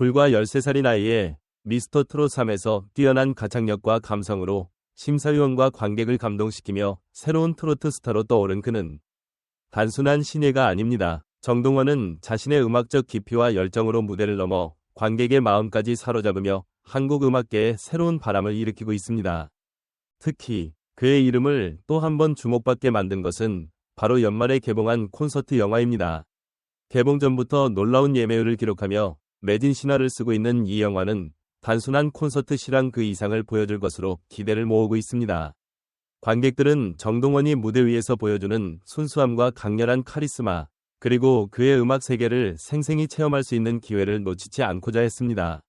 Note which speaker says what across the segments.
Speaker 1: 불과 13살의 나이에 미스터 트롯 3에서 뛰어난 가창력과 감성으로 심사위원과 관객을 감동시키며 새로운 트로트 스타로 떠오른 그는 단순한 신예가 아닙니다. 정동원은 자신의 음악적 깊이와 열정으로 무대를 넘어 관객의 마음까지 사로잡으며 한국 음악계에 새로운 바람을 일으키고 있습니다. 특히 그의 이름을 또 한 번 주목받게 만든 것은 바로 연말에 개봉한 콘서트 영화입니다. 개봉 전부터 놀라운 예매율을 기록하며 매진 신화를 쓰고 있는 이 영화는 단순한 콘서트 실황 그 이상을 보여줄 것으로 기대를 모으고 있습니다. 관객들은 정동원이 무대 위에서 보여주는 순수함과 강렬한 카리스마, 그리고 그의 음악 세계를 생생히 체험할 수 있는 기회를 놓치지 않고자 했습니다.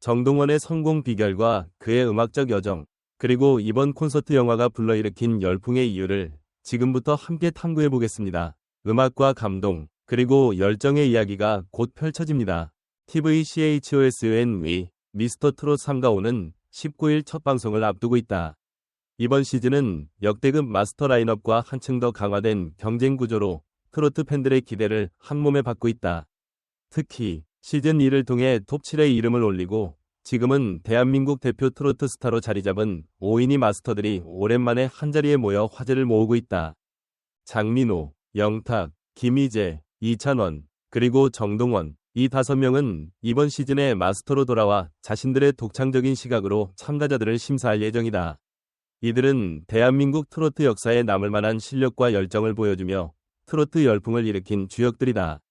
Speaker 1: 정동원의 성공 비결과 그의 음악적 여정, 그리고 이번 콘서트 영화가 불러일으킨 열풍의 이유를 지금부터 함께 탐구해 보겠습니다. 음악과 감동, 그리고 열정의 이야기가 곧 펼쳐집니다. TVCHOSN 위 미스터 트롯 3가 오는 19일 첫 방송을 앞두고 있다. 이번 시즌은 역대급 마스터 라인업과 한층 더 강화된 경쟁 구조로 트로트 팬들의 기대를 한몸에 받고 있다. 특히 시즌 2를 통해 톱 7의 이름을 올리고 지금은 대한민국 대표 트로트 스타로 자리 잡은 5인이 마스터들이 오랜만에 한자리에 모여 화제를 모으고 있다. 장민호, 영탁, 김희재, 이찬원, 그리고 정동원 이 다섯 명은 이번 시즌에 마스터로 돌아와 자신들의 독창적인 시각으로 참가자들을 심사할 예정이다. 이들은 대한민국 트로트 역사에 남을 만한 실력과 열정을 보여주며 트로트 열풍을 일으킨 주역들이다.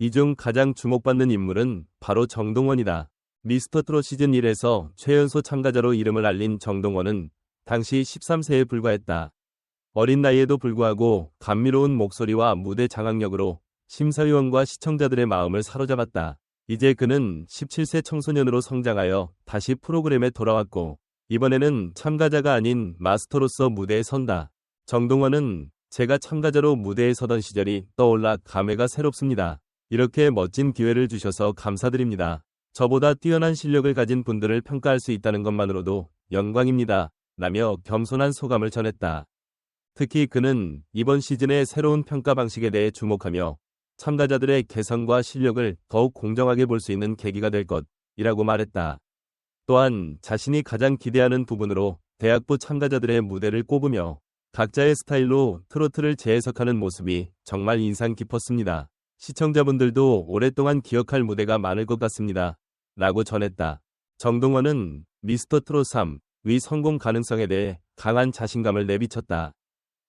Speaker 1: 이 중 가장 주목받는 인물은 바로 정동원이다. 미스터 트롯 시즌 1에서 최연소 참가자로 이름을 알린 정동원은 당시 13세에 불과했다. 어린 나이에도 불구하고 감미로운 목소리와 무대 장악력으로 심사위원과 시청자들의 마음을 사로잡았다. 이제 그는 17세 청소년으로 성장하여 다시 프로그램에 돌아왔고 이번에는 참가자가 아닌 마스터로서 무대에 선다. 정동원은 제가 참가자로 무대에 서던 시절이 떠올라 감회가 새롭습니다. 이렇게 멋진 기회를 주셔서 감사드립니다. 저보다 뛰어난 실력을 가진 분들을 평가할 수 있다는 것만으로도 영광입니다. 라며 겸손한 소감을 전했다. 특히 그는 이번 시즌의 새로운 평가 방식에 대해 주목하며 참가자들의 개성과 실력을 더욱 공정하게 볼 수 있는 계기가 될 것이라고 말했다. 또한 자신이 가장 기대하는 부분으로 대학부 참가자들의 무대를 꼽으며 각자의 스타일로 트로트를 재해석하는 모습이 정말 인상 깊었습니다. 시청자분들도 오랫동안 기억할 무대가 많을 것 같습니다. 라고 전했다. 정동원은 미스터 트롯 3, 위 성공 가능성에 대해 강한 자신감을 내비쳤다.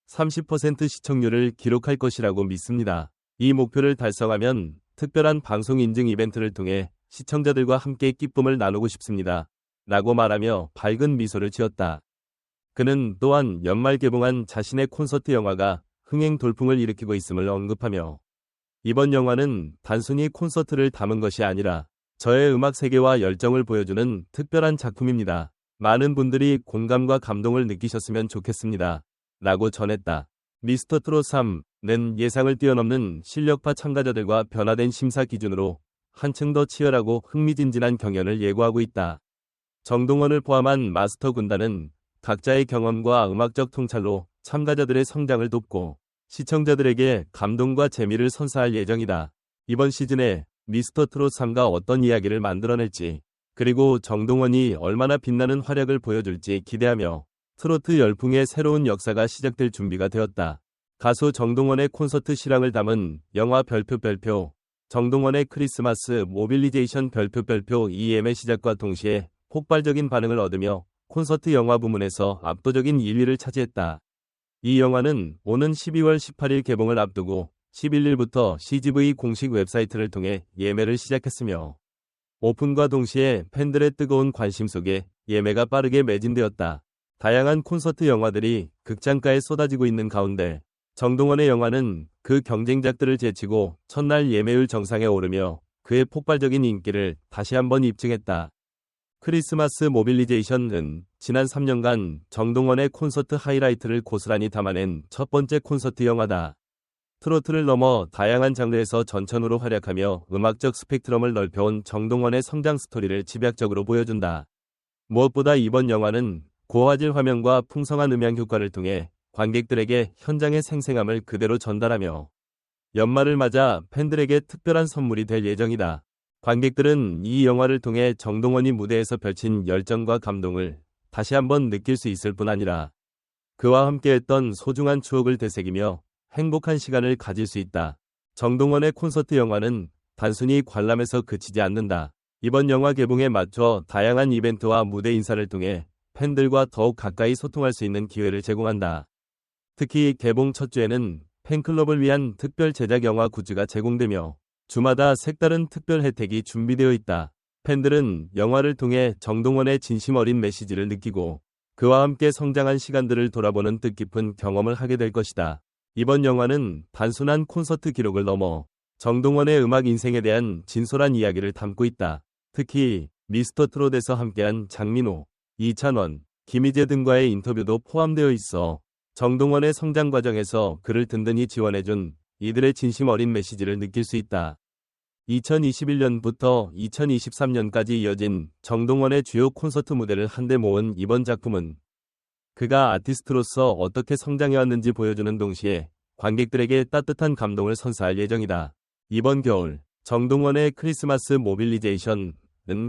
Speaker 1: 30% 시청률을 기록할 것이라고 믿습니다. 이 목표를 달성하면 특별한 방송 인증 이벤트를 통해 시청자들과 함께 기쁨을 나누고 싶습니다. 라고 말하며 밝은 미소를 지었다. 그는 또한 연말 개봉한 자신의 콘서트 영화가 흥행 돌풍을 일으키고 있음을 언급하며 이번 영화는 단순히 콘서트를 담은 것이 아니라 저의 음악 세계와 열정을 보여주는 특별한 작품입니다. 많은 분들이 공감과 감동을 느끼셨으면 좋겠습니다. 라고 전했다. 미스터 트롯 3 는 예상을 뛰어넘는 실력파 참가자들과 변화된 심사 기준으로 한층 더 치열하고 흥미진진한 경연을 예고하고 있다. 정동원을 포함한 마스터 군단은 각자의 경험과 음악적 통찰로 참가자들의 성장을 돕고 시청자들에게 감동과 재미를 선사할 예정이다. 이번 시즌에 미스터 트롯 3가 어떤 이야기를 만들어낼지, 그리고 정동원이 얼마나 빛나는 활약을 보여줄지 기대하며 트로트 열풍의 새로운 역사가 시작될 준비가 되었다. 가수 정동원의 콘서트 실황을 담은 영화 별표 별표, 정동원의 크리스마스 모빌리제이션 별표 별표 EM의 시작과 동시에 폭발적인 반응을 얻으며 콘서트 영화 부문에서 압도적인 1위를 차지했다. 이 영화는 오는 12월 18일 개봉을 앞두고 11일부터 CGV 공식 웹사이트를 통해 예매를 시작했으며 오픈과 동시에 팬들의 뜨거운 관심 속에 예매가 빠르게 매진되었다. 다양한 콘서트 영화들이 극장가에 쏟아지고 있는 가운데 정동원의 영화는 그 경쟁작들을 제치고 첫날 예매율 정상에 오르며 그의 폭발적인 인기를 다시 한번 입증했다. 크리스마스 모빌리제이션은 지난 3년간 정동원의 콘서트 하이라이트를 고스란히 담아낸 첫 번째 콘서트 영화다. 트로트를 넘어 다양한 장르에서 전천후로 활약하며 음악적 스펙트럼을 넓혀온 정동원의 성장 스토리를 집약적으로 보여준다. 무엇보다 이번 영화는 고화질 화면과 풍성한 음향 효과를 통해 관객들에게 현장의 생생함을 그대로 전달하며 연말을 맞아 팬들에게 특별한 선물이 될 예정이다. 관객들은 이 영화를 통해 정동원이 무대에서 펼친 열정과 감동을 다시 한번 느낄 수 있을 뿐 아니라 그와 함께했던 소중한 추억을 되새기며 행복한 시간을 가질 수 있다. 정동원의 콘서트 영화는 단순히 관람에서 그치지 않는다. 이번 영화 개봉에 맞춰 다양한 이벤트와 무대 인사를 통해 팬들과 더욱 가까이 소통할 수 있는 기회를 제공한다. 특히 개봉 첫 주에는 팬클럽을 위한 특별 제작 영화 굿즈가 제공되며 주마다 색다른 특별 혜택이 준비되어 있다. 팬들은 영화를 통해 정동원의 진심 어린 메시지를 느끼고 그와 함께 성장한 시간들을 돌아보는 뜻깊은 경험을 하게 될 것이다. 이번 영화는 단순한 콘서트 기록을 넘어 정동원의 음악 인생에 대한 진솔한 이야기를 담고 있다. 특히 미스터 트롯에서 함께한 장민호, 이찬원, 김희재 등과의 인터뷰도 포함되어 있어 정동원의 성장 과정에서 그를 든든히 지원해준 이들의 진심 어린 메시지를 느낄 수 있다. 2021년부터 2023년까지 이어진 정동원의 주요 콘서트 무대를 한데 모은 이번 작품은 그가 아티스트로서 어떻게 성장해왔는지 보여주는 동시에 관객들에게 따뜻한 감동을 선사할 예정이다. 이번 겨울 정동원의 크리스마스 모빌리제이션은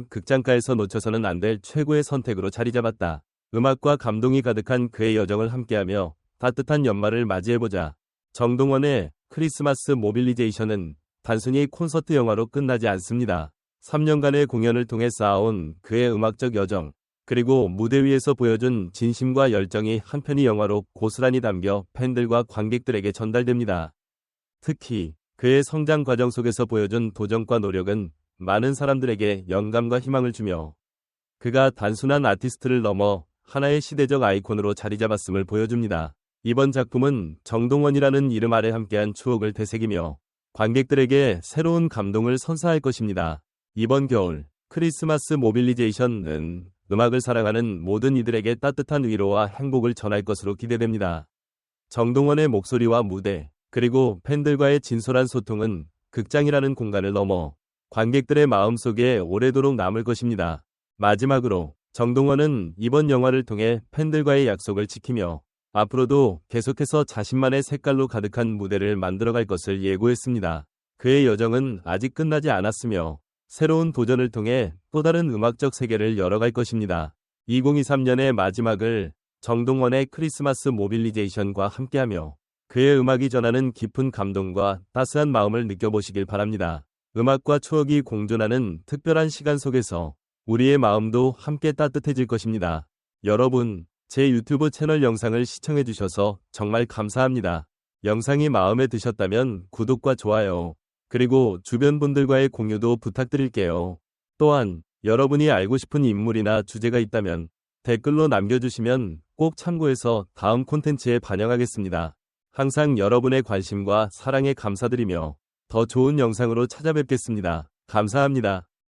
Speaker 1: 극장가에서 놓쳐서는 안 될 최고의 선택으로 자리 잡았다. 음악과 감동이 가득한 그의 여정을 함께하며 따뜻한 연말을 맞이해보자. 정동원의 크리스마스 모빌리제이션은 단순히 콘서트 영화로 끝나지 않습니다. 3년간의 공연을 통해 쌓아온 그의 음악적 여정, 그리고 무대 위에서 보여준 진심과 열정이 한편의 영화로 고스란히 담겨 팬들과 관객들에게 전달됩니다. 특히 그의 성장 과정 속에서 보여준 도전과 노력은 많은 사람들에게 영감과 희망을 주며 그가 단순한 아티스트를 넘어 하나의 시대적 아이콘으로 자리 잡았음을 보여줍니다. 이번 작품은 정동원이라는 이름 아래 함께한 추억을 되새기며 관객들에게 새로운 감동을 선사할 것입니다. 이번 겨울 크리스마스 모빌리제이션은 음악을 사랑하는 모든 이들에게 따뜻한 위로와 행복을 전할 것으로 기대됩니다. 정동원의 목소리와 무대, 그리고 팬들과의 진솔한 소통은 극장이라는 공간을 넘어 관객들의 마음속에 오래도록 남을 것입니다. 마지막으로 정동원은 이번 영화를 통해 팬들과의 약속을 지키며 앞으로도 계속해서 자신만의 색깔로 가득한 무대를 만들어갈 것을 예고했습니다. 그의 여정은 아직 끝나지 않았으며 새로운 도전을 통해 또 다른 음악적 세계를 열어갈 것입니다. 2023년의 마지막을 정동원의 크리스마스 모빌리제이션과 함께하며 그의 음악이 전하는 깊은 감동과 따스한 마음을 느껴보시길 바랍니다. 음악과 추억이 공존하는 특별한 시간 속에서 우리의 마음도 함께 따뜻해질 것입니다. 여러분, 제 유튜브 채널 영상을 시청해주셔서 정말 감사합니다. 영상이 마음에 드셨다면 구독과 좋아요, 그리고 주변 분들과의 공유도 부탁드릴게요. 또한 여러분이 알고 싶은 인물이나 주제가 있다면 댓글로 남겨주시면 꼭 참고해서 다음 콘텐츠에 반영하겠습니다. 항상 여러분의 관심과 사랑에 감사드리며 더 좋은 영상으로 찾아뵙겠습니다. 감사합니다.